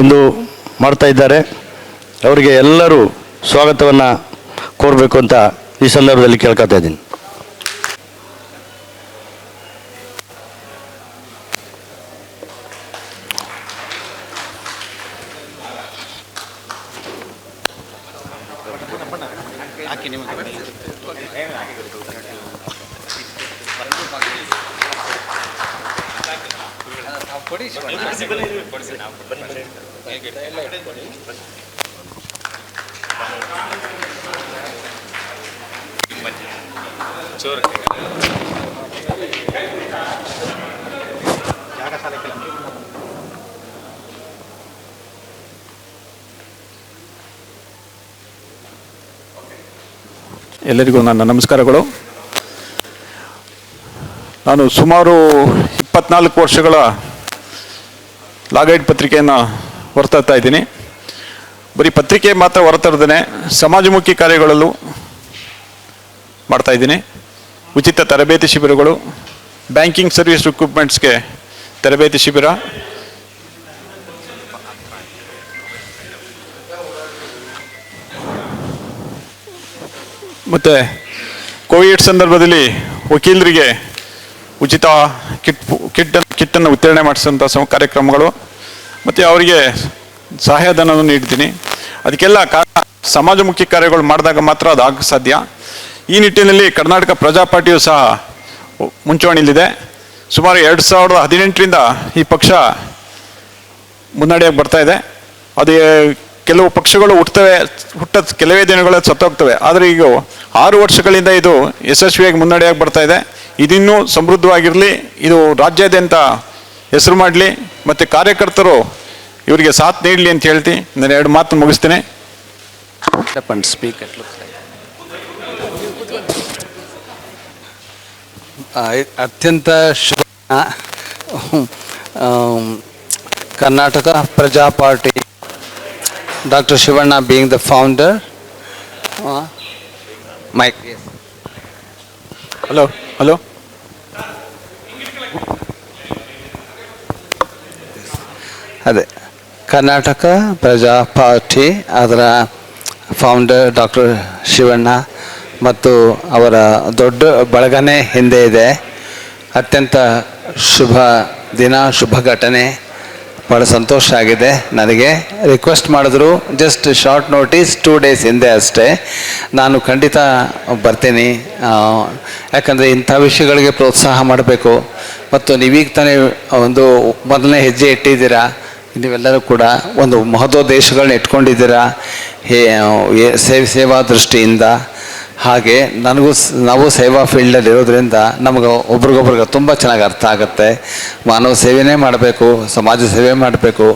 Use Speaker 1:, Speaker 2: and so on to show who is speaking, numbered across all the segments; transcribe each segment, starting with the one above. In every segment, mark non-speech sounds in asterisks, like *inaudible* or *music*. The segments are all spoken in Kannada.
Speaker 1: ಇಂದು ಮಾಡ್ತಾ ಇದ್ದಾರೆ. ಅವರಿಗೆ ಎಲ್ಲರೂ ಸ್ವಾಗತವನ್ನು ಕೋರಬೇಕು ಅಂತ ಈ ಸಂದರ್ಭದಲ್ಲಿ ಕೇಳ್ಕೊತಾ ಇದ್ದೀನಿ.
Speaker 2: ಎಲ್ಲರಿಗೂ ನನ್ನ ನಮಸ್ಕಾರಗಳು. ನಾನು ಸುಮಾರು ಇಪ್ಪತ್ನಾಲ್ಕು ವರ್ಷಗಳ ಲಾಗೈಡ್ ಪತ್ರಿಕೆಯನ್ನು ಹೊರತರ್ತಾ ಇದ್ದೀನಿ. ಬರೀ ಪತ್ರಿಕೆ ಮಾತ್ರ ಹೊರತರದೇ ಸಮಾಜಮುಖಿ ಕಾರ್ಯಗಳಲ್ಲೂ ಮಾಡ್ತಾ ಇದ್ದೀನಿ. ಉಚಿತ ತರಬೇತಿ ಶಿಬಿರಗಳು, ಬ್ಯಾಂಕಿಂಗ್ ಸರ್ವಿಸ್ ರಿಕ್ರೂಟ್ಮೆಂಟ್ಸ್ಗೆ ತರಬೇತಿ ಶಿಬಿರ. ಮತ್ತು ಕೋವಿಡ್ ಸಂದರ್ಭದಲ್ಲಿ ವಕೀಲರಿಗೆ ಉಚಿತ ಕಿಟ್ ಕಿಟ್ ಕಿಟ್ಟನ್ನು ವಿತರಣೆ ಮಾಡಿಸಿದಂಥ ಸಮ, ಕಾರ್ಯಕ್ರಮಗಳು. ಮತ್ತು ಅವರಿಗೆ ಸಹಾಯಧನವನ್ನು ನೀಡ್ತೀನಿ. ಅದಕ್ಕೆಲ್ಲ ಕಾರಣ ಸಮಾಜಮುಖಿ ಕಾರ್ಯಗಳು ಮಾಡಿದಾಗ ಮಾತ್ರ ಅದು ಆಗ ಸಾಧ್ಯ. ಈ ನಿಟ್ಟಿನಲ್ಲಿ ಕರ್ನಾಟಕ ಪ್ರಜಾ ಪಾರ್ಟಿಯು ಸಹ ಮುಂಚೂಣಿಯಲ್ಲಿದೆ. ಸುಮಾರು ಎರಡು ಸಾವಿರದ ಹದಿನೆಂಟರಿಂದ ಈ ಪಕ್ಷ ಮುನ್ನಡೆಯಾಗಿ ಬರ್ತಾ ಇದೆ. ಅದು ಕೆಲವು ಪಕ್ಷಗಳು ಹುಟ್ಟುತ್ತವೆ, ಹುಟ್ಟ ಕೆಲವೇ ದಿನಗಳಲ್ಲಿ ಸತ್ತೋಗ್ತವೆ. ಆದರೆ ಈಗ ಆರು ವರ್ಷಗಳಿಂದ ಇದು ಯಶಸ್ವಿಯಾಗಿ ಮುನ್ನಡೆಯಾಗಿ ಬರ್ತಾ ಇದೆ. ಇದಿನ್ನೂ ಸಮೃದ್ಧವಾಗಿರಲಿ ಇದು ರಾಜ್ಯಾದ್ಯಂತ ಹೆಸರು ಮಾಡಲಿ ಮತ್ತು ಕಾರ್ಯಕರ್ತರು ಇವರಿಗೆ ಸಾಥ್ ನೀಡಲಿ ಅಂತ ಹೇಳ್ತಿ. ನಾನು ಎರಡು ಮಾತು ಮುಗಿಸ್ತೇನೆ.
Speaker 3: ಸ್ಪೀಕರ್ ಅತ್ಯಂತ ಶುಭ Karnataka Praja party doctor Shivanna being the founder mike
Speaker 2: hello hello.
Speaker 3: ಅದೇ, ಕರ್ನಾಟಕ ಪ್ರಜಾ ಪಾರ್ಟಿ ಅದರ ಫೌಂಡರ್ ಡಾಕ್ಟರ್ ಶಿವಣ್ಣ ಮತ್ತು ಅವರ ದೊಡ್ಡ ಬಳಗನೆ ಹಿಂದೆ ಇದೆ. ಅತ್ಯಂತ ಶುಭ ದಿನ, ಶುಭ ಘಟನೆ. ಭಾಳ ಸಂತೋಷ ಆಗಿದೆ. ನನಗೆ ರಿಕ್ವೆಸ್ಟ್ ಮಾಡಿದ್ರು just short notice two days ಹಿಂದೆ ಅಷ್ಟೇ. ನಾನು ಖಂಡಿತ ಬರ್ತೀನಿ. ಯಾಕಂದರೆ ಇಂಥ ವಿಷಯಗಳಿಗೆ ಪ್ರೋತ್ಸಾಹ ಮಾಡಬೇಕು. ಮತ್ತು ನೀವೀಗ ತಾನೇ ಒಂದು ಮೊದಲನೇ ಹೆಜ್ಜೆ ಇಟ್ಟಿದ್ದೀರಾ? ನೀವೆಲ್ಲರೂ ಕೂಡ ಒಂದು ಮಹತ್ವೋದ್ದೇಶಗಳನ್ನ ಇಟ್ಕೊಂಡಿದ್ದೀರಾ? ಹೇ ಸೇವಾ ದೃಷ್ಟಿಯಿಂದ. ಹಾಗೆ ನನಗೂ ನಾವು ಸೇವಾ ಫೀಲ್ಡಲ್ಲಿ ಇರೋದ್ರಿಂದ ನಮಗೆ ಒಬ್ರಿಗೊಬ್ರಿಗೆ ತುಂಬ ಚೆನ್ನಾಗಿ ಅರ್ಥ ಆಗುತ್ತೆ. ಮಾನವ ಸೇವೆನೇ ಮಾಡಬೇಕು, ಸಮಾಜ ಸೇವೆ ಮಾಡಬೇಕು,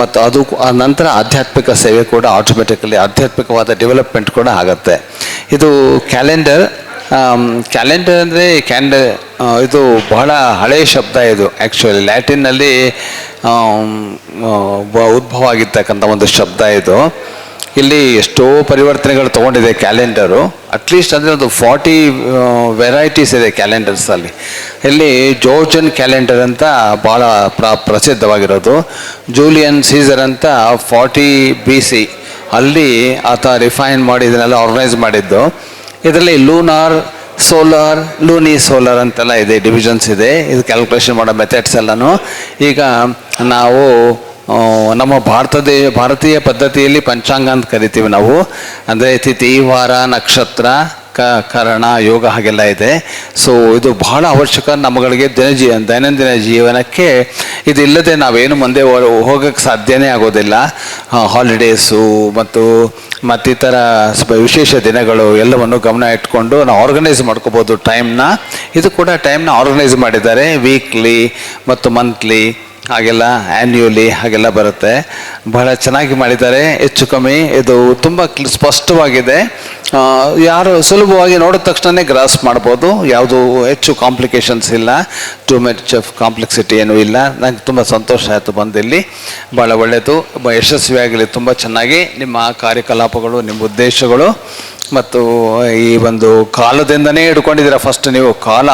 Speaker 3: ಮತ್ತು ಅದು ನಂತರ ಆಧ್ಯಾತ್ಮಿಕ ಸೇವೆ ಕೂಡ ಆಟೋಮೆಟಿಕಲಿ ಆಧ್ಯಾತ್ಮಿಕವಾದ ಡೆವಲಪ್ಮೆಂಟ್ ಕೂಡ ಆಗುತ್ತೆ. ಇದು ಕ್ಯಾಲೆಂಡರ್ ಕ್ಯಾಲೆಂಡರ್ ಅಂದರೆ ಕ್ಯಾಂಡ ಇದು ಬಹಳ ಹಳೆಯ ಶಬ್ದ ಇದು. ಆ್ಯಕ್ಚುಲಿ ಲ್ಯಾಟಿನ್ನಲ್ಲಿ ಉದ್ಭವ ಆಗಿರ್ತಕ್ಕಂಥ ಒಂದು ಶಬ್ದ ಇದು. ಇಲ್ಲಿ ಎಷ್ಟೋ ಪರಿವರ್ತನೆಗಳು ತೊಗೊಂಡಿದೆ ಕ್ಯಾಲೆಂಡರು. ಅಟ್ಲೀಸ್ಟ್ ಅಂದರೆ ಒಂದು ಫಾರ್ಟಿ ವೆರೈಟೀಸ್ ಇದೆ ಕ್ಯಾಲೆಂಡರ್ಸಲ್ಲಿ ಇಲ್ಲಿ ಜೋರ್ಜನ್ ಕ್ಯಾಲೆಂಡರ್ ಅಂತ ಭಾಳ ಪ್ರ, ಪ್ರಸಿದ್ಧವಾಗಿರೋದು. ಜೂಲಿಯನ್ ಸೀಸರ್ ಅಂತ ಫಾರ್ಟಿ ಬಿ ಸಿ ಅಲ್ಲಿ ಆತ ರಿಫೈನ್ ಮಾಡಿ ಇದನ್ನೆಲ್ಲ ಆರ್ಗನೈಸ್ ಮಾಡಿದ್ದು. ಇದರಲ್ಲಿ ಲೂನಾರ್ ಸೋಲಾರ್ ಲೂನಿ ಸೋಲಾರ್ ಅಂತೆಲ್ಲ ಇದೆ ಡಿವಿಷನ್ಸ್ ಇದೆ. ಇದು ಕ್ಯಾಲ್ಕುಲೇಷನ್ ಮಾಡೋ ಮೆಥಡ್ಸ್ ಎಲ್ಲನೂ. ಈಗ ನಾವು ನಮ್ಮ ಭಾರತದ, ಭಾರತೀಯ ಪದ್ಧತಿಯಲ್ಲಿ ಪಂಚಾಂಗ ಅಂತ ಕರಿತೀವಿ ನಾವು. ಅಂದರೆ ತಿಥಿ ವಾರ ನಕ್ಷತ್ರ, ಕ, ಕರಣ, ಯೋಗ ಹಾಗೆಲ್ಲ ಇದೆ. ಸೊ ಇದು ಬಹಳ ಅವಶ್ಯಕ ನಮ್ಮಗಳಿಗೆ ದಿನಜೀ, ದೈನಂದಿನ ಜೀವನಕ್ಕೆ. ಇದಿಲ್ಲದೆ ನಾವೇನು ಮುಂದೆ ಹೋಗೋಕ್ಕೆ ಸಾಧ್ಯನೇ ಆಗೋದಿಲ್ಲ. ಹಾಲಿಡೇಸು ಮತ್ತು ಮತ್ತಿತರ ವಿಶೇಷ ದಿನಗಳು ಎಲ್ಲವನ್ನು ಗಮನ ಇಟ್ಕೊಂಡು ನಾವು ಆರ್ಗನೈಸ್ ಮಾಡ್ಕೋಬೋದು ಟೈಮ್ನ ಇದು ಕೂಡ ಟೈಮ್ನ ಆರ್ಗನೈಸ್ ಮಾಡಿದ್ದಾರೆ. ವೀಕ್ಲಿ ಮತ್ತು ಮಂತ್ಲಿ ಹಾಗೆಲ್ಲ ಆ್ಯನ್ಯೂಲಿ ಹಾಗೆಲ್ಲ ಬರುತ್ತೆ. ಬಹಳ ಚೆನ್ನಾಗಿ ಮಾಡಿದ್ದಾರೆ. ಹೆಚ್ಚು ಕಮ್ಮಿ ಇದು ತುಂಬ ಸ್ಪಷ್ಟವಾಗಿದೆ. ಯಾರು ಸುಲಭವಾಗಿ ನೋಡಿದ ತಕ್ಷಣನೇ ಗ್ರಾಸ್ ಮಾಡ್ಬೋದು. ಯಾವುದು ಹೆಚ್ಚು ಕಾಂಪ್ಲಿಕೇಶನ್ಸ್ ಇಲ್ಲ. ಟು ಮಚ್ ಆಫ್ ಕಾಂಪ್ಲೆಕ್ಸಿಟಿ ಏನೂ ಇಲ್ಲ. ನಂಗೆ ತುಂಬ ಸಂತೋಷ ಆಯಿತು ಬಂದಿಲ್ಲಿ ಭಾಳ ಒಳ್ಳೆಯದು ಯಶಸ್ವಿಯಾಗಲಿ ತುಂಬ ಚೆನ್ನಾಗಿ. ನಿಮ್ಮ ಕಾರ್ಯಕಲಾಪಗಳು, ನಿಮ್ಮ ಉದ್ದೇಶಗಳು. ಮತ್ತು ಈ ಒಂದು ಕಾಲದಿಂದನೇ ಹಿಡ್ಕೊಂಡಿದ್ದೀರ? ಫಸ್ಟ್ ನೀವು ಕಾಲ.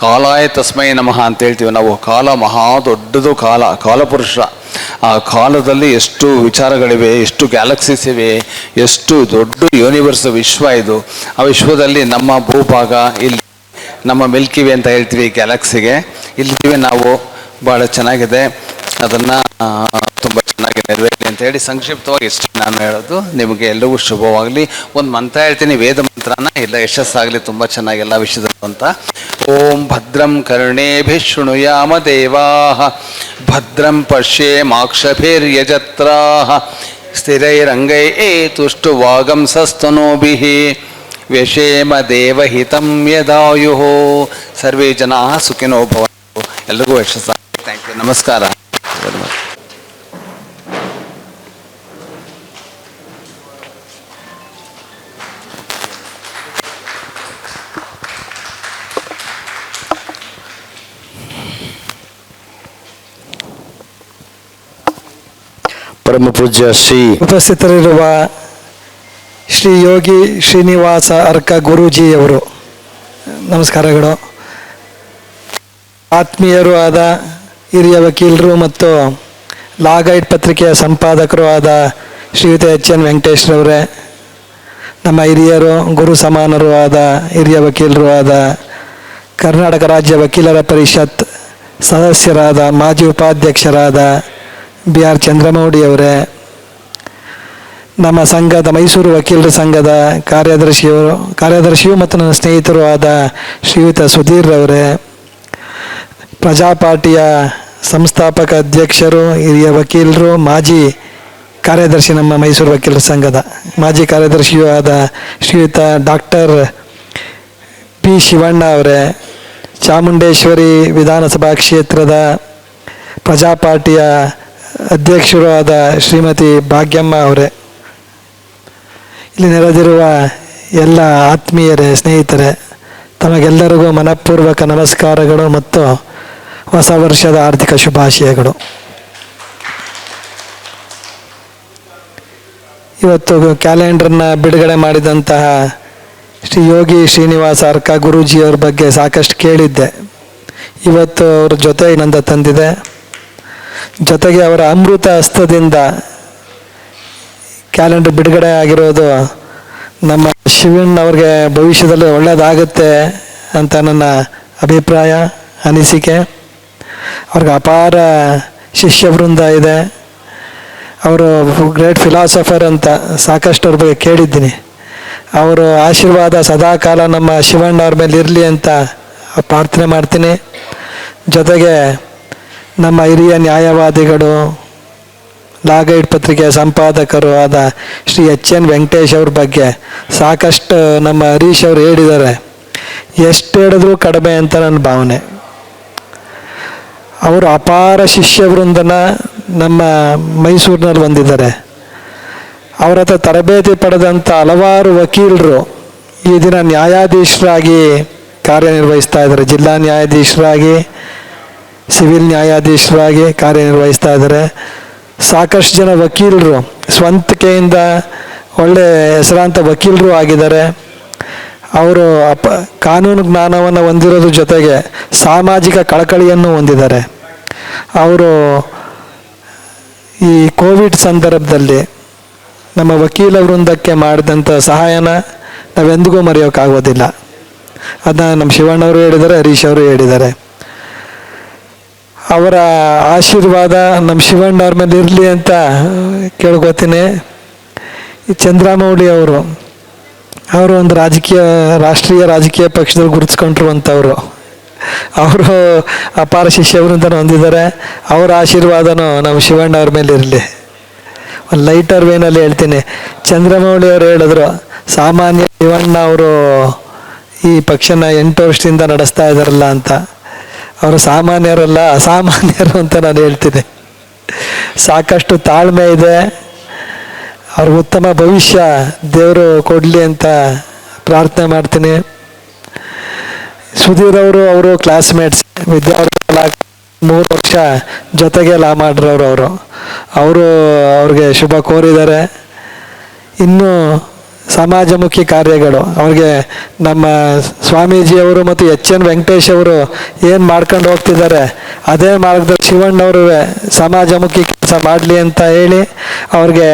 Speaker 3: ಕಾಲಾಯ ತಸ್ಮೈ ನಮಃ ಅಂತ ಹೇಳ್ತೀವಿ ನಾವು. ಕಾಲ ಮಹಾ ದೊಡ್ಡದು ಕಾಲ, ಕಾಲಪುರುಷ. ಆ ಕಾಲದಲ್ಲಿ ಎಷ್ಟು ವಿಚಾರಗಳಿವೆ, ಎಷ್ಟು ಗ್ಯಾಲಕ್ಸೀಸ್ ಇವೆ, ಎಷ್ಟು ದೊಡ್ಡ ಯೂನಿವರ್ಸ್ ವಿಶ್ವ ಇದು. ಆ ವಿಶ್ವದಲ್ಲಿ ನಮ್ಮ ಭೂಭಾಗ ಇಲ್ಲಿ, ನಮ್ಮ ಮಿಲ್ಕಿವೆ ಅಂತ ಹೇಳ್ತೀವಿ ಗ್ಯಾಲಕ್ಸಿಗೆ. ಇಲ್ಲಿವೆ ನಾವು ಭಾಳ ಚೆನ್ನಾಗಿದೆ. ಅದನ್ನು ತುಂಬ ನೆರವೇರಲಿ ಅಂತ ಹೇಳಿ ಸಂಕ್ಷಿಪ್ತವಾಗಿ ಇಷ್ಟು ನಾನು ಹೇಳೋದು, ನಿಮಗೆ ಎಲ್ಲರಿಗೂ ಶುಭವಾಗಲಿ. ಒಂದು ಮಂತ್ರ ಹೇಳ್ತೀನಿ, ವೇದ ಮಂತ್ರನ ಇಲ್ಲ ಯಶಸ್ಸಾಗಲಿ, ತುಂಬ ಚೆನ್ನಾಗಿ ಎಲ್ಲ ವಿಷಯದಲ್ಲೂ ಅಂತ. ಓಂ ಭದ್ರಂ ಕರ್ಣೇಭಿ ಶೃಣುಯಾಮ ದೇವಾ ಭದ್ರಂ ಪಶ್ಯೇ ಪಶ್ಯೇಮಾಕ್ಷಭಿರ್ಯಜತ್ರಾ ಸ್ಥಿರೈರಂಗೈ ತುಷ್ಟುವಾಗಂಸಸ್ತನೋಭಿः ವ್ಯಶೇಮ ದೇವಹಿತಂ ಯದಾಯು. ಸರ್ವೇ ಜನ ಸುಖಿನೋ ಭವಂತು. ಎಲ್ರಿಗೂ ಯಶಸ್ಸಾಗಲಿ. ಥ್ಯಾಂಕ್ ಯು ನಮಸ್ಕಾರ.
Speaker 1: ಪರಮ ಪೂಜ್ಯ ಶ್ರೀ
Speaker 4: ಉಪಸ್ಥಿತರಿರುವ ಶ್ರೀ ಯೋಗಿ ಶ್ರೀನಿವಾಸ ಅರ್ಕ ಗುರೂಜಿಯವರು. ನಮಸ್ಕಾರಗಳು. ಆತ್ಮೀಯರು ಆದ ಹಿರಿಯ ವಕೀಲರು ಮತ್ತು ಲಾಗೈಟ್ ಪತ್ರಿಕೆಯ ಸಂಪಾದಕರು ಆದ ಶ್ರೀಯುತ ಎಚ್ ಎನ್ ವೆಂಕಟೇಶ್ರವರೇ, ನಮ್ಮ ಹಿರಿಯರು, ಗುರು ಸಮಾನರು ಆದ ಹಿರಿಯ ವಕೀಲರು ಆದ ಕರ್ನಾಟಕ ರಾಜ್ಯ ವಕೀಲರ ಪರಿಷತ್ ಸದಸ್ಯರಾದ ಮಾಜಿ ಉಪಾಧ್ಯಕ್ಷರಾದ ಬಿ ಆರ್ ಚಂದ್ರಮೌಳಿಯವರೇ ನಮ್ಮ ಸಂಘದ, ಮೈಸೂರು ವಕೀಲರ ಸಂಘದ ಕಾರ್ಯದರ್ಶಿಯವರು, ಕಾರ್ಯದರ್ಶಿಯು ಮತ್ತು ನನ್ನ ಸ್ನೇಹಿತರು ಆದ ಶ್ರೀಯುತ ಸುಧೀರ್ ಅವರೇ ಪ್ರಜಾ ಪಾರ್ಟಿಯ ಸಂಸ್ಥಾಪಕ ಅಧ್ಯಕ್ಷರು, ಹಿರಿಯ ವಕೀಲರು, ಮಾಜಿ ಕಾರ್ಯದರ್ಶಿ ನಮ್ಮ ಮೈಸೂರು ವಕೀಲರ ಸಂಘದ, ಮಾಜಿ ಕಾರ್ಯದರ್ಶಿಯೂ ಆದ ಶ್ರೀಯುತ ಡಾಕ್ಟರ್ ಪಿ ಶಿವಣ್ಣ ಅವರೇ, ಚಾಮುಂಡೇಶ್ವರಿ ವಿಧಾನಸಭಾ ಕ್ಷೇತ್ರದ ಪ್ರಜಾ ಪಾರ್ಟಿಯ ಅಧ್ಯಕ್ಷರು ಆದ ಶ್ರೀಮತಿ ಭಾಗ್ಯಮ್ಮ ಅವರೇ, ಇಲ್ಲಿ ನೆರೆದಿರುವ ಎಲ್ಲ ಆತ್ಮೀಯರೇ, ಸ್ನೇಹಿತರೆ, ತಮಗೆಲ್ಲರಿಗೂ ಮನಪೂರ್ವಕ ನಮಸ್ಕಾರಗಳು ಮತ್ತು ಹೊಸ ವರ್ಷದ ಆರ್ಥಿಕ ಶುಭಾಶಯಗಳು. ಇವತ್ತು ಕ್ಯಾಲೆಂಡರ್ನ ಬಿಡುಗಡೆ ಮಾಡಿದಂತಹ ಶ್ರೀ ಯೋಗಿ ಶ್ರೀನಿವಾಸ ಅರ್ಕ ಗುರೂಜಿಯವ್ರ ಬಗ್ಗೆ ಸಾಕಷ್ಟು ಕೇಳಿದ್ದೆ. ಇವತ್ತು ಅವ್ರ ಜೊತೆ ನಂದ ತಂದಿದೆ. ಜೊತೆಗೆ ಅವರ ಅಮೃತ ಹಸ್ತದಿಂದ ಕ್ಯಾಲೆಂಡರ್ ಬಿಡುಗಡೆ ಆಗಿರೋದು ನಮ್ಮ ಶಿವಣ್ಣ ಅವ್ರಿಗೆ ಭವಿಷ್ಯದಲ್ಲಿ ಒಳ್ಳೆಯದಾಗುತ್ತೆ ಅಂತ ನನ್ನ ಅಭಿಪ್ರಾಯ, ಅನಿಸಿಕೆ. ಅವ್ರಿಗೆ ಅಪಾರ ಶಿಷ್ಯ ವೃಂದ ಇದೆ. ಅವರು ಗ್ರೇಟ್ ಫಿಲಾಸಫರ್ ಅಂತ ಸಾಕಷ್ಟು ಅವ್ರ ಬಗ್ಗೆ ಕೇಳಿದ್ದೀನಿ. ಅವರು ಆಶೀರ್ವಾದ ಸದಾಕಾಲ ನಮ್ಮ ಶಿವಣ್ಣ ಅವ್ರ ಮೇಲೆ ಇರಲಿ ಅಂತ ಪ್ರಾರ್ಥನೆ ಮಾಡ್ತೀನಿ. ಜೊತೆಗೆ ನಮ್ಮ ಹಿರಿಯ ನ್ಯಾಯವಾದಿಗಳು ಲಾಗೈಡ್ ಪತ್ರಿಕೆಯ ಸಂಪಾದಕರು ಆದ ಶ್ರೀ ಎಚ್ ಎನ್ ವೆಂಕಟೇಶ್ ಅವ್ರ ಬಗ್ಗೆ ಸಾಕಷ್ಟು ನಮ್ಮ ಹರೀಶ್ ಅವರು ಹೇಳಿದ್ದಾರೆ. ಎಷ್ಟು ಹೇಳಿದ್ರು ಕಡಿಮೆ ಅಂತ ನನ್ನ ಭಾವನೆ. ಅವರು ಅಪಾರ ಶಿಷ್ಯ ವೃಂದನ ನಮ್ಮ ಮೈಸೂರಿನಲ್ಲಿ ಬಂದಿದ್ದಾರೆ. ಅವರ ಹತ್ರ ತರಬೇತಿ ಪಡೆದಂಥ ಹಲವಾರು ವಕೀಲರು ಈ ದಿನ ನ್ಯಾಯಾಧೀಶರಾಗಿ ಕಾರ್ಯನಿರ್ವಹಿಸ್ತಾ ಇದ್ದಾರೆ. ಜಿಲ್ಲಾ ನ್ಯಾಯಾಧೀಶರಾಗಿ ಸಿವಿಲ್ ನ್ಯಾಯಾಧೀಶರಾಗಿ ಕಾರ್ಯನಿರ್ವಹಿಸ್ತಾ ಇದ್ದಾರೆ. ಸಾಕಷ್ಟು ಜನ ವಕೀಲರು ಸ್ವಂತಿಕೆಯಿಂದ ಒಳ್ಳೆ ಹೆಸರಾಂತ ವಕೀಲರು ಆಗಿದ್ದಾರೆ. ಅವರು ಅಪ, ಕಾನೂನು ಜ್ಞಾನವನ್ನು ಹೊಂದಿರೋದ್ರ ಜೊತೆಗೆ ಸಾಮಾಜಿಕ ಕಳಕಳಿಯನ್ನು ಹೊಂದಿದ್ದಾರೆ. ಅವರು ಈ ಕೋವಿಡ್ ಸಂದರ್ಭದಲ್ಲಿ ನಮ್ಮ ವಕೀಲ ವೃಂದಕ್ಕೆ ಮಾಡಿದಂಥ ಸಹಾಯನ ನಾವೆಂದಿಗೂ ಮರೆಯೋಕ್ಕಾಗೋದಿಲ್ಲ ಅದನ್ನ ನಮ್ಮ ಶಿವಣ್ಣವರು ಹೇಳಿದ್ದಾರೆ, ಹರೀಶ್ ಅವರು ಹೇಳಿದ್ದಾರೆ. ಅವರ ಆಶೀರ್ವಾದ ನಮ್ಮ ಶಿವಣ್ಣ ಅವ್ರ ಮೇಲೆ ಇರಲಿ ಅಂತ ಕೇಳ್ಕೊತೀನಿ. ಈ ಚಂದ್ರಾಮೌಳಿ ಅವರು ಅವರು ಒಂದು ರಾಜಕೀಯ, ರಾಷ್ಟ್ರೀಯ ರಾಜಕೀಯ ಪಕ್ಷದಲ್ಲಿ ಗುರುತಿಸ್ಕೊಂಡಿರುವಂಥವ್ರು. ಅವರು ಅಪಾರ ಶಿಷ್ಯವೃಂದನ ಹೊಂದಿದ್ದಾರೆ. ಅವರ ಆಶೀರ್ವಾದನೂ ನಮ್ಮ ಶಿವಣ್ಣ ಅವ್ರ ಮೇಲೆ ಇರಲಿ. ಒಂದು ಲೈಟರ್ ವೇನಲ್ಲಿ ಹೇಳ್ತೀನಿ. ಚಂದ್ರಮೌಳಿ ಅವರು ಹೇಳಿದ್ರು, ಸಾಮಾನ್ಯ ಶಿವಣ್ಣ ಅವರು ಈ ಪಕ್ಷನ ಎಂಟು ವರ್ಷದಿಂದ ನಡೆಸ್ತಾ ಇದ್ದಾರಲ್ಲ ಅಂತ. ಅವರು ಸಾಮಾನ್ಯರಲ್ಲ, ಅಸಾಮಾನ್ಯರು ಅಂತ ನಾನು ಹೇಳ್ತೀನಿ. ಸಾಕಷ್ಟು ತಾಳ್ಮೆ ಇದೆ. ಅವ್ರಿಗೆ ಉತ್ತಮ ಭವಿಷ್ಯ ದೇವರು ಕೊಡಲಿ ಅಂತ ಪ್ರಾರ್ಥನೆ ಮಾಡ್ತೀನಿ. ಸುಧೀರ್ ಅವರು ಅವರು ಕ್ಲಾಸ್ಮೇಟ್ಸ್ ವಿದ್ಯಾರ್ಥಿಗಳ ಮೂರು ವರ್ಷ ಜೊತೆಗೆ ಲಾ ಮಾಡ್ರವ್ರು ಅವರು. ಅವರು ಅವ್ರಿಗೆ ಶುಭ ಕೋರಿದ್ದಾರೆ. ಇನ್ನು ಸಮಾಜಮುಖಿ ಕಾರ್ಯಗಳು. ಅವ್ರಿಗೆ ನಮ್ಮ ಸ್ವಾಮೀಜಿಯವರು ಮತ್ತು ಎಚ್ ಎನ್ ವೆಂಕಟೇಶ್ ಅವರು ಏನು ಮಾಡ್ಕೊಂಡು ಹೋಗ್ತಿದ್ದಾರೆ, ಅದೇ ಮಾರ್ಗದಲ್ಲಿ ಶಿವಣ್ಣವರು ಸಮಾಜಮುಖಿ ಕೆಲಸ ಮಾಡಲಿ ಅಂತ ಹೇಳಿ ಅವ್ರಿಗೆ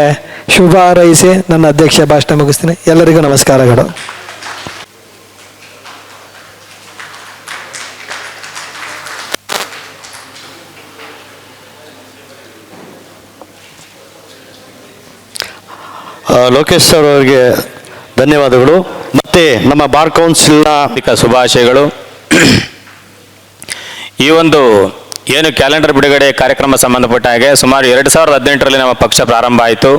Speaker 4: ಶುಭ ಹಾರೈಸಿ ನನ್ನ ಅಧ್ಯಕ್ಷ ಭಾಷಣ ಮುಗಿಸ್ತೀನಿ. ಎಲ್ಲರಿಗೂ ನಮಸ್ಕಾರಗಳು.
Speaker 1: ಲೋಕೇಶ್ ಸರ್ ಅವರಿಗೆ ಧನ್ಯವಾದಗಳು. ಮತ್ತೆ ನಮ್ಮ ಬಾರ್ ಕೌನ್ಸಿಲ್ನ
Speaker 5: ಶುಭಾಶಯಗಳು. ಈ ಒಂದು ಏನು ಕ್ಯಾಲೆಂಡರ್ ಬಿಡುಗಡೆ ಕಾರ್ಯಕ್ರಮ ಸಂಬಂಧಪಟ್ಟ ಹಾಗೆ ಸುಮಾರು ಎರಡು ಸಾವಿರದ ಹದಿನೆಂಟರಲ್ಲಿ ನಮ್ಮ ಪಕ್ಷ ಪ್ರಾರಂಭ ಆಯಿತು.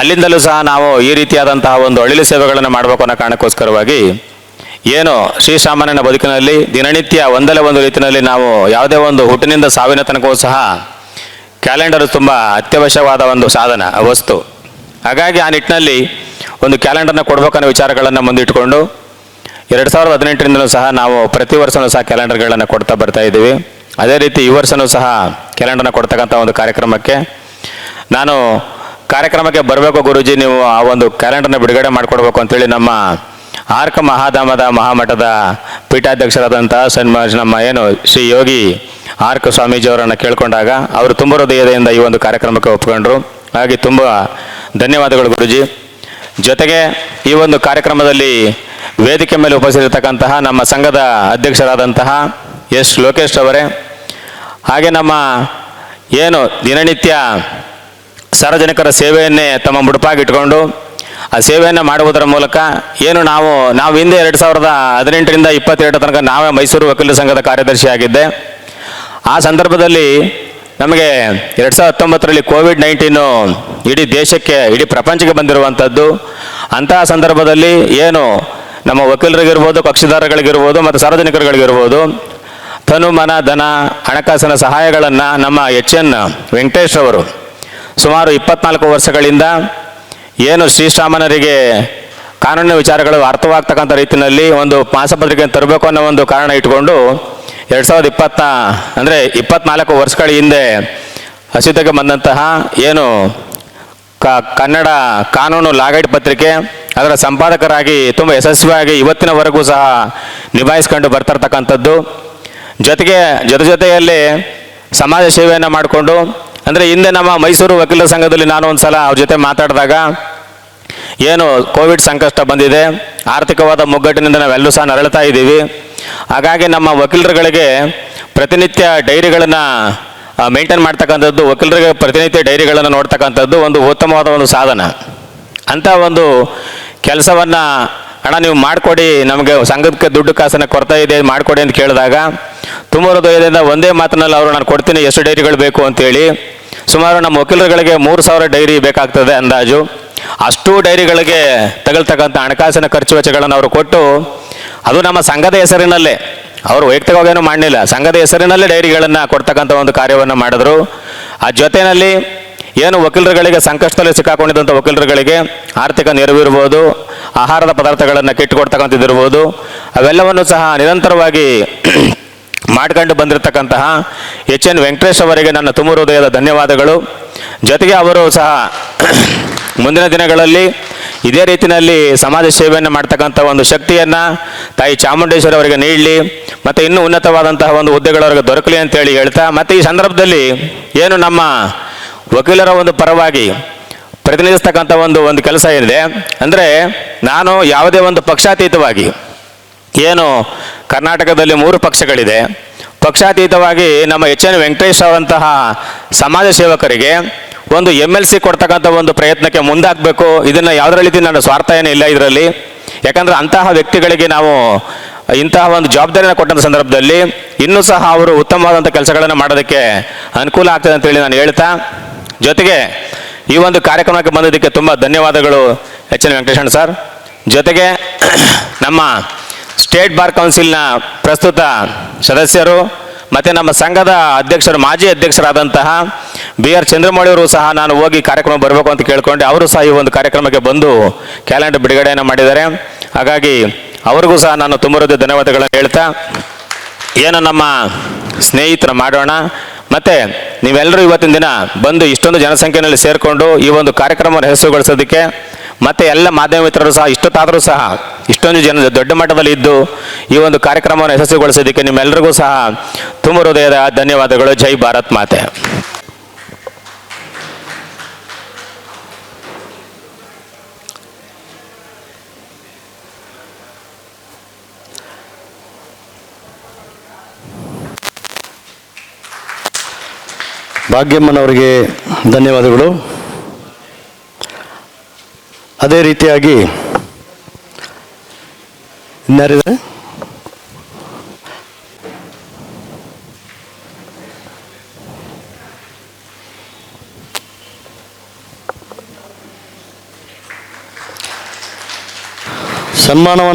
Speaker 5: ಅಲ್ಲಿಂದಲೂ ಸಹ ನಾವು ಈ ರೀತಿಯಾದಂತಹ ಒಂದು ಅಳಿಲು ಸೇವೆಗಳನ್ನು ಮಾಡಬೇಕು ಅನ್ನೋ ಕಾರಣಕ್ಕೋಸ್ಕರವಾಗಿ ಏನು ಶ್ರೀಸಾಮಾನ್ಯನ ಬದುಕಿನಲ್ಲಿ ದಿನನಿತ್ಯ ಒಂದಲ್ಲ ಒಂದು ರೀತಿಯಲ್ಲಿ ನಾವು ಯಾವುದೇ ಒಂದು ಹುಟ್ಟಿನಿಂದ ಸಾವಿನ ತನಕವೂ ಸಹ ಕ್ಯಾಲೆಂಡರ್ ತುಂಬ ಅತ್ಯವಶ್ಯವಾದ ಒಂದು ಸಾಧನ, ವಸ್ತು. ಹಾಗಾಗಿ ಆ ನಿಟ್ಟಿನಲ್ಲಿ ಒಂದು ಕ್ಯಾಲೆಂಡರ್ನ ಕೊಡಬೇಕನ್ನೋ ವಿಚಾರಗಳನ್ನು ಮುಂದಿಟ್ಟುಕೊಂಡು ಎರಡು ಸಾವಿರದ ಹದಿನೆಂಟರಿಂದಲೂ ಸಹ ನಾವು ಪ್ರತಿ ವರ್ಷವೂ ಸಹ ಕ್ಯಾಲೆಂಡರ್ಗಳನ್ನು ಕೊಡ್ತಾ ಬರ್ತಾ ಇದ್ದೀವಿ. ಅದೇ ರೀತಿ ಈ ವರ್ಷವೂ ಸಹ ಕ್ಯಾಲೆಂಡರ್ನ ಕೊಡ್ತಕ್ಕಂಥ ಒಂದು ಕಾರ್ಯಕ್ರಮಕ್ಕೆ ನಾನು ಕಾರ್ಯಕ್ರಮಕ್ಕೆ ಬರಬೇಕು ಗುರುಜಿ, ನೀವು ಆ ಒಂದು ಕ್ಯಾಲೆಂಡರ್ನ ಬಿಡುಗಡೆ ಮಾಡಿಕೊಡ್ಬೇಕು ಅಂತೇಳಿ ನಮ್ಮ ಆರ್ಕ ಮಹಾಧಾಮದ ಮಹಾಮಠದ ಪೀಠಾಧ್ಯಕ್ಷರಾದಂಥ ಸನ್ಮ ನಮ್ಮ ಏನು ಶ್ರೀ ಯೋಗಿ ಆರ್ಕ ಸ್ವಾಮೀಜಿಯವರನ್ನು ಕೇಳಿಕೊಂಡಾಗ ಅವರು ತುಂಬ ಹೃದಯದಿಂದ ಈ ಒಂದು ಕಾರ್ಯಕ್ರಮಕ್ಕೆ ಒಪ್ಕೊಂಡ್ರು ಹಾಗೆ ತುಂಬ ಧನ್ಯವಾದಗಳು ಗುರುಜಿ. ಜೊತೆಗೆ ಈ ಒಂದು ಕಾರ್ಯಕ್ರಮದಲ್ಲಿ ವೇದಿಕೆ ಮೇಲೆ ಉಪಸ್ಥಿತಿರ್ತಕ್ಕಂತಹ ನಮ್ಮ ಸಂಘದ ಅಧ್ಯಕ್ಷರಾದಂತಹ ಎಸ್ ಲೋಕೇಶ್ ಅವರೇ ಹಾಗೆ ನಮ್ಮ ಏನು ದಿನನಿತ್ಯ ಸಾರ್ವಜನಿಕರ ಸೇವೆಯನ್ನೇ ತಮ್ಮ ಮುಡುಪಾಗಿಟ್ಕೊಂಡು ಆ ಸೇವೆಯನ್ನು ಮಾಡುವುದರ ಮೂಲಕ ಏನು ನಾವು ನಾವು ಹಿಂದೆ ಎರಡು ಸಾವಿರದ ಹದಿನೆಂಟರಿಂದ ಇಪ್ಪತ್ತೆರಡು ತನಕ ನಾವೇ ಮೈಸೂರು ವಕೀಲರ ಸಂಘದ ಕಾರ್ಯದರ್ಶಿ ಆಗಿದ್ದೆ ಆ ಸಂದರ್ಭದಲ್ಲಿ ನಮಗೆ ಎರಡು ಸಾವಿರದ ಹತ್ತೊಂಬತ್ತರಲ್ಲಿ ಕೋವಿಡ್ ನೈನ್ಟೀನು ಇಡೀ ದೇಶಕ್ಕೆ, ಇಡೀ ಪ್ರಪಂಚಕ್ಕೆ ಬಂದಿರುವಂಥದ್ದು. ಅಂತಹ ಸಂದರ್ಭದಲ್ಲಿ ಏನು ನಮ್ಮ ವಕೀಲರಿಗಿರ್ಬೋದು, ಕಕ್ಷಿದಾರಗಳಿಗಿರ್ಬೋದು, ಮತ್ತು ಸಾರ್ವಜನಿಕರುಗಳಿಗಿರ್ಬೋದು, ತನು ಮನ, ಧನ, ಹಣಕಾಸಿನ ಸಹಾಯಗಳನ್ನು ನಮ್ಮ ಎಚ್ ಎನ್ ವೆಂಕಟೇಶ್ ಅವರು ಸುಮಾರು ಇಪ್ಪತ್ನಾಲ್ಕು ವರ್ಷಗಳಿಂದ ಏನು ಶ್ರೀಶ್ರಾಮನರಿಗೆ ಕಾನೂನಿನ ವಿಚಾರಗಳು ಅರ್ಥವಾಗ್ತಕ್ಕಂಥ ರೀತಿಯಲ್ಲಿ ಒಂದು ಮಾಸಪತ್ರಿಕೆಯನ್ನು ತರಬೇಕು ಅನ್ನೋ ಒಂದು ಕಾರಣ ಇಟ್ಕೊಂಡು ಎರಡು ಸಾವಿರದ ಇಪ್ಪತ್ತ, ಅಂದರೆ ಇಪ್ಪತ್ನಾಲ್ಕು ವರ್ಷಗಳ ಹಿಂದೆ ಹಸಿತಕ್ಕೆ ಬಂದಂತಹ ಏನು ಕನ್ನಡ ಕಾನೂನು ಲಾಗೈಟ್ ಪತ್ರಿಕೆ, ಅದರ ಸಂಪಾದಕರಾಗಿ, ತುಂಬ ಯಶಸ್ವಿಯಾಗಿ ಇವತ್ತಿನವರೆಗೂ ಸಹ ನಿಭಾಯಿಸ್ಕೊಂಡು ಬರ್ತಿರ್ತಕ್ಕಂಥದ್ದು. ಜೊತೆಗೆ, ಜೊತೆ ಜೊತೆಯಲ್ಲಿ ಸಮಾಜ ಸೇವೆಯನ್ನು ಮಾಡಿಕೊಂಡು, ಅಂದರೆ ಹಿಂದೆ ನಮ್ಮ ಮೈಸೂರು ವಕೀಲರ ಸಂಘದಲ್ಲಿ ನಾನು ಒಂದು ಸಲ ಅವ್ರ ಜೊತೆ ಮಾತಾಡಿದಾಗ ಏನು ಕೋವಿಡ್ ಸಂಕಷ್ಟ ಬಂದಿದೆ, ಆರ್ಥಿಕವಾದ ಮುಗ್ಗಟ್ಟಿನಿಂದ ನಾವೆಲ್ಲೂ ಸಹ ನರಳ್ತಾ ಇದ್ದೀವಿ. ಹಾಗಾಗಿ ನಮ್ಮ ವಕೀಲರುಗಳಿಗೆ ಪ್ರತಿನಿತ್ಯ ಡೈರಿಗಳನ್ನು ಮೇಂಟೈನ್ ಮಾಡ್ತಕ್ಕಂಥದ್ದು, ವಕೀಲರಿಗೆ ಪ್ರತಿನಿತ್ಯ ಡೈರಿಗಳನ್ನು ನೋಡ್ತಕ್ಕಂಥದ್ದು ಒಂದು ಉತ್ತಮವಾದ ಒಂದು ಸಾಧನ. ಅಂತ ಒಂದು ಕೆಲಸವನ್ನು, ಅಣ್ಣ, ನೀವು ಮಾಡಿಕೊಡಿ, ನಮಗೆ ಸಂಘಕ್ಕೆ ದುಡ್ಡು ಕಾಸನ್ನು ಕೊರತೆ ಇದೆ, ಮಾಡಿಕೊಡಿ ಅಂತ ಕೇಳಿದಾಗ ತುಂಬ ಹೃದಯದಿಂದ ಒಂದೇ ಮಾತಿನಲ್ಲಿ, ಅವರು ನಾನು ಕೊಡ್ತೀನಿ, ಎಷ್ಟು ಡೈರಿಗಳು ಬೇಕು ಅಂತೇಳಿ, ಸುಮಾರು ನಮ್ಮ ವಕೀಲರುಗಳಿಗೆ ಮೂರು ಸಾವಿರ ಡೈರಿ ಬೇಕಾಗ್ತದೆ ಅಂದಾಜು. ಅಷ್ಟು ಡೈರಿಗಳಿಗೆ ತಗಲ್ತಕ್ಕಂಥ ಹಣಕಾಸಿನ ಖರ್ಚು ವೆಚ್ಚಗಳನ್ನು ಅವರು ಕೊಟ್ಟು ಅದು ನಮ್ಮ ಸಂಘದ ಹೆಸರಿನಲ್ಲೇ. ಅವರು ವೈಯಕ್ತಿಕವಾಗೇನು ಮಾಡಲಿಲ್ಲ. ಸಂಘದ ಹೆಸರಿನಲ್ಲೇ ಡೈರಿಗಳನ್ನು ಕೊಡ್ತಕ್ಕಂಥ ಒಂದು ಕಾರ್ಯವನ್ನು ಮಾಡಿದ್ರು. ಆ ಜೊತೆಯಲ್ಲಿ ಏನು ವಕೀಲರುಗಳಿಗೆ ಸಂಕಷ್ಟದಲ್ಲಿ ಸಿಕ್ಕಾಕೊಂಡಿದ್ದಂಥ ವಕೀಲರುಗಳಿಗೆ ಆರ್ಥಿಕ ನೆರವು ಇರ್ಬೋದು, ಆಹಾರದ ಪದಾರ್ಥಗಳನ್ನು ಕಿಟ್ಟುಕೊಡ್ತಕ್ಕಂಥದ್ದಿರ್ಬೋದು ಅವೆಲ್ಲವನ್ನು ಸಹ ನಿರಂತರವಾಗಿ *clears throat* ಮಾಡ್ಕೊಂಡು ಬಂದಿರತಕ್ಕಂತಹ ಎಚ್ ಎನ್ ವೆಂಕಟೇಶ್ ಅವರಿಗೆ ನನ್ನ ತುಂಬ ಹೃದಯದ ಧನ್ಯವಾದಗಳು. ಜೊತೆಗೆ ಅವರು ಸಹ *clears throat* ಮುಂದಿನ ದಿನಗಳಲ್ಲಿ ಇದೇ ರೀತಿಯಲ್ಲಿ ಸಮಾಜ ಸೇವೆಯನ್ನು ಮಾಡ್ತಕ್ಕಂಥ ಒಂದು ಶಕ್ತಿಯನ್ನು ತಾಯಿ ಚಾಮುಂಡೇಶ್ವರಿ ಅವರಿಗೆ ನೀಡಲಿ, ಮತ್ತು ಇನ್ನೂ ಉನ್ನತವಾದಂತಹ ಒಂದು ಹುದ್ದೆಗಳು ಅವರಿಗೆ ದೊರಕಲಿ ಅಂತೇಳಿ ಹೇಳ್ತಾ, ಮತ್ತು ಈ ಸಂದರ್ಭದಲ್ಲಿ ಏನು ನಮ್ಮ ವಕೀಲರ ಒಂದು ಪರವಾಗಿ ಪ್ರತಿನಿಧಿಸ್ತಕ್ಕಂಥ ಒಂದು ಒಂದು ಕೆಲಸ ಏನಿದೆ, ಅಂದರೆ ನಾನು ಯಾವುದೇ ಒಂದು ಪಕ್ಷಾತೀತವಾಗಿ ಏನು ಕರ್ನಾಟಕದಲ್ಲಿ ಮೂರು ಪಕ್ಷಗಳಿದೆ. ಪಕ್ಷಾತೀತವಾಗಿ ನಮ್ಮ ಎಚ್ ಎನ್ ವೆಂಕಟೇಶ್ ಅವರಂತಹ ಸಮಾಜ ಸೇವಕರಿಗೆ ಒಂದು ಎಂ ಎಲ್ ಸಿ ಕೊಡ್ತಕ್ಕಂಥ ಒಂದು ಪ್ರಯತ್ನಕ್ಕೆ ಮುಂದಾಗಬೇಕು. ಇದನ್ನು ಯಾವುದರ ರೀತಿ ನನ್ನ ಸ್ವಾರ್ಥ ಏನೂ ಇಲ್ಲ ಇದರಲ್ಲಿ. ಯಾಕಂದರೆ ಅಂತಹ ವ್ಯಕ್ತಿಗಳಿಗೆ ನಾವು ಇಂತಹ ಒಂದು ಜವಾಬ್ದಾರಿನ ಕೊಟ್ಟಂಥ ಸಂದರ್ಭದಲ್ಲಿ ಇನ್ನೂ ಸಹ ಅವರು ಉತ್ತಮವಾದಂಥ ಕೆಲಸಗಳನ್ನು ಮಾಡೋದಕ್ಕೆ ಅನುಕೂಲ ಆಗ್ತದೆ ಅಂತೇಳಿ ನಾನು ಹೇಳ್ತಾ, ಜೊತೆಗೆ ಈ ಒಂದು ಕಾರ್ಯಕ್ರಮಕ್ಕೆ ಬಂದಿದ್ದಕ್ಕೆ ತುಂಬ ಧನ್ಯವಾದಗಳು ಎಚ್ ಎನ್ ವೆಂಕಟೇಶಣ್ಣ ಸರ್. ಜೊತೆಗೆ *clears throat* ನಮ್ಮ ಸ್ಟೇಟ್ ಬಾರ್ ಕೌನ್ಸಿಲ್ನ ಪ್ರಸ್ತುತ ಸದಸ್ಯರು ಮತ್ತು ನಮ್ಮ ಸಂಘದ ಅಧ್ಯಕ್ಷರು, ಮಾಜಿ ಅಧ್ಯಕ್ಷರಾದಂತಹ ಬಿ ಆರ್ ಚಂದ್ರಮೌಳಿಯವರು ಸಹ ನಾನು ಹೋಗಿ ಕಾರ್ಯಕ್ರಮ ಬರಬೇಕು ಅಂತ ಕೇಳ್ಕೊಂಡೆ ಅವರು ಸಹ ಈ ಒಂದು ಕಾರ್ಯಕ್ರಮಕ್ಕೆ ಬಂದು ಕ್ಯಾಲೆಂಡರ್ ಬಿಡುಗಡೆಯನ್ನು ಮಾಡಿದ್ದಾರೆ. ಹಾಗಾಗಿ ಅವ್ರಿಗೂ ಸಹ ನಾನು ತುಂಬ ಹೃದಯ ಧನ್ಯವಾದಗಳನ್ನು ಹೇಳ್ತಾ, ಏನು ನಮ್ಮ ಸ್ನೇಹಿತರ ಮಾಡೋಣ. ಮತ್ತು ನೀವೆಲ್ಲರೂ ಇವತ್ತಿನ ದಿನ ಬಂದು ಇಷ್ಟೊಂದು ಜನಸಂಖ್ಯೆಯಲ್ಲಿ ಸೇರಿಕೊಂಡು ಈ ಒಂದು ಕಾರ್ಯಕ್ರಮವನ್ನು ಹೆಸರುಗೊಳಿಸೋದಕ್ಕೆ ಮತ್ತು ಎಲ್ಲ ಮಾಧ್ಯಮ ಮಿತ್ರರು ಸಹ, ಇಷ್ಟೊತ್ತಾದರೂ ಸಹ, ಇಷ್ಟೊಂದು ಜನ ದೊಡ್ಡ ಮಟ್ಟದಲ್ಲಿ ಇದ್ದು ಈ ಒಂದು ಕಾರ್ಯಕ್ರಮವನ್ನು ಯಶಸ್ವಿಗೊಳಿಸೋದಕ್ಕೆ ನಿಮ್ಮೆಲ್ಲರಿಗೂ ಸಹ ತುಂಬ ಹೃದಯದ ಧನ್ಯವಾದಗಳು. ಜೈ ಭಾರತ್ ಮಾತೆ.
Speaker 1: ಭಾಗ್ಯಮ್ಮನವರಿಗೆ ಧನ್ಯವಾದಗಳು. ಅದೇ ರೀತಿಯಾಗಿ ಇನ್ನಾರಿದೆ ಸನ್ಮಾನವನ್ನು